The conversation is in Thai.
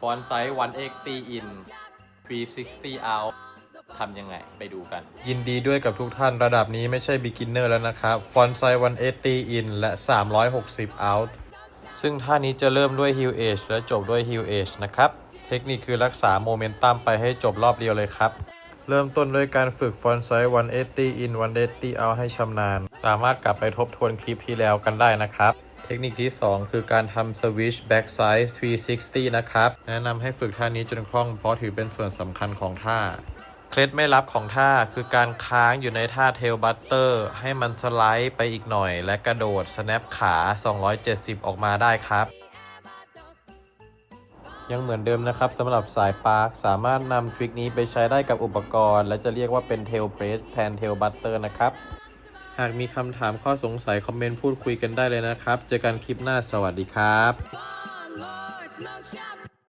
ฟอนต์ไซส์180 in 360 out ทำยังไงไปดูกัน ยินดีด้วยกับทุกท่านระดับนี้ไม่ใช่ beginner แล้วนะครับ ฟอนต์ไซส์180 in และ 360 out ซึ่งท่านี้จะเริ่มด้วย heel edge และจบด้วย heel edge นะครับ เทคนิคคือรักษาโมเมนตัมไปให้จบรอบเดียวเลยครับ เริ่มต้นด้วยการฝึกฟอนต์ไซส์180 in 180 out ให้ชำนาญ สามารถกลับไปทบทวนคลิปที่แล้วกันได้นะครับ เทคนิคที่ 2 คือการทำสวิช back side 360 นะครับ แนะนำให้ฝึกท่านี้จนคล่องเพราะถือเป็นส่วนสำคัญของท่า เคล็ดไม่ลับของท่าคือการค้างอยู่ในท่าเทลบัตเตอร์ให้มันสไลด์ไปอีกหน่อย และกระโดด snap ขา 270 ออกมาได้ครับยังเหมือนเดิมนะครับสำหรับสายปาร์คสามารถนำทริคนี้ไปใช้ได้กับอุปกรณ์ และจะเรียกว่าเป็นเทลเพรสแทนเทลบัตเตอร์นะครับ หากมีคำถามข้อสงสัย คอมเมนต์พูดคุยกันได้เลยนะครับ เจอกันคลิปหน้าสวัสดีครับ